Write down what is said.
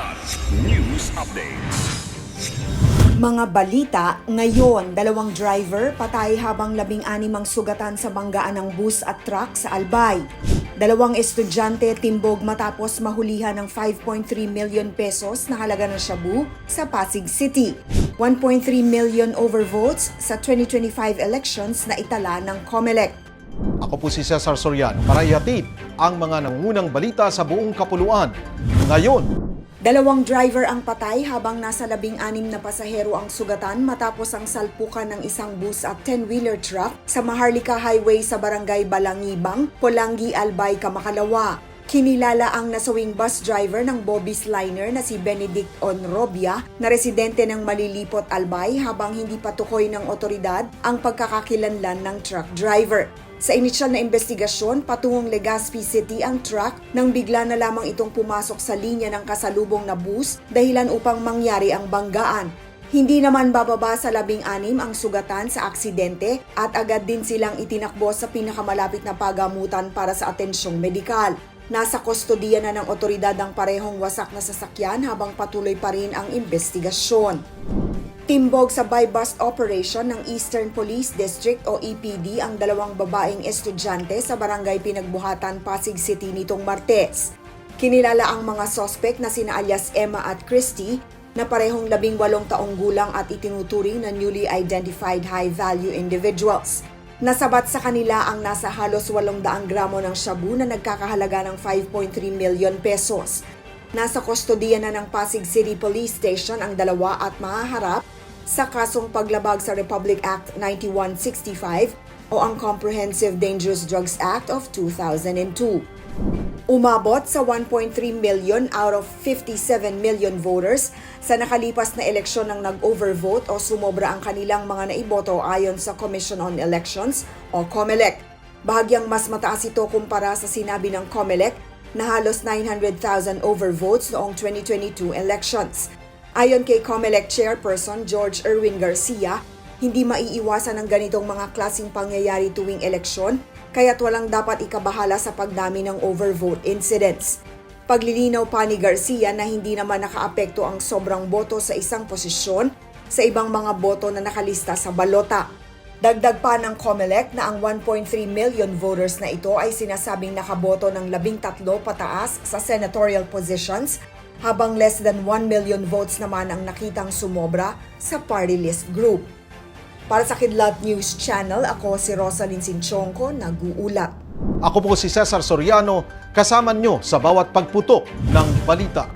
Kidlat News Updates. Mga balita, ngayon, dalawang driver patay habang labing anim ang sugatan sa banggaan ng bus at truck sa Albay. Dalawang estudyante timbog matapos mahulihan ng 5.3 million pesos na halaga ng shabu sa Pasig City. 1.3 million overvotes sa 2025 elections na itala ng COMELEC. Ako po si Cesar Soriano para ihatid ang mga nangungunang balita sa buong kapuluan. Ngayon, Dalawang driver ang patay habang nasa labing anim na pasahero ang sugatan matapos ang salpukan ng isang bus at 10-wheeler truck sa Maharlika Highway sa Barangay Balangibang, Polangi, Albay, Kamakalawa. Kinilala ang nasawing bus driver ng Bobby's Liner na si Benedict Onrobia na residente ng Malilipot, Albay habang hindi patukoy ng otoridad ang pagkakakilanlan ng truck driver. Sa inisyal na investigasyon, patungong Legazpi City ang truck nang bigla na lamang itong pumasok sa linya ng kasalubong na bus dahilan upang mangyari ang banggaan. Hindi naman bababa sa labing anim ang sugatan sa aksidente at agad din silang itinakbo sa pinakamalapit na pagamutan para sa atensyong medikal. Nasa kustodiya na ng otoridad ang parehong wasak na sasakyan habang patuloy pa rin ang investigasyon. Timbog sa buy-bust operation ng Eastern Police District o EPD ang dalawang babaeng estudyante sa barangay Pinagbuhatan, Pasig City nitong Martes. Kinilala ang mga sospek na sina alias Emma at Christy na parehong labing walong taong gulang at itinuturing na newly identified high-value individuals. Nasabat sa kanila ang nasa halos 800 gramo ng shabu na nagkakahalaga ng 5.3 million pesos. Nasa kustodiya na ng Pasig City Police Station ang dalawa at mahaharap sa kasong paglabag sa Republic Act 9165 o ang Comprehensive Dangerous Drugs Act of 2002. Umabot sa 1.3 million out of 57 million voters sa nakalipas na eleksyon ng nag-overvote o sumobra ang kanilang mga naiboto ayon sa Commission on Elections o COMELEC. Bahagyang mas mataas ito kumpara sa sinabi ng COMELEC na halos 900,000 overvotes noong 2022 elections. Ayon kay COMELEC Chairperson George Erwin Garcia, hindi maiiwasan ang ganitong mga klasing pangyayari tuwing eleksyon, kaya't walang dapat ikabahala sa pagdami ng overvote incidents. Paglilinaw pa ni Garcia na hindi naman nakaapekto ang sobrang boto sa isang posisyon sa ibang mga boto na nakalista sa balota. Dagdag pa ng COMELEC na ang 1.3 million voters na ito ay sinasabing nakaboto ng labing tatlo pataas sa senatorial positions habang less than 1 million votes naman ang nakitang sumobra sa party list group. Para sa Kidlat News Channel, ako si Rosalyn Sinchonko, nag-uulat. ako po si Cesar Soriano, kasama nyo sa bawat pagputok ng balita.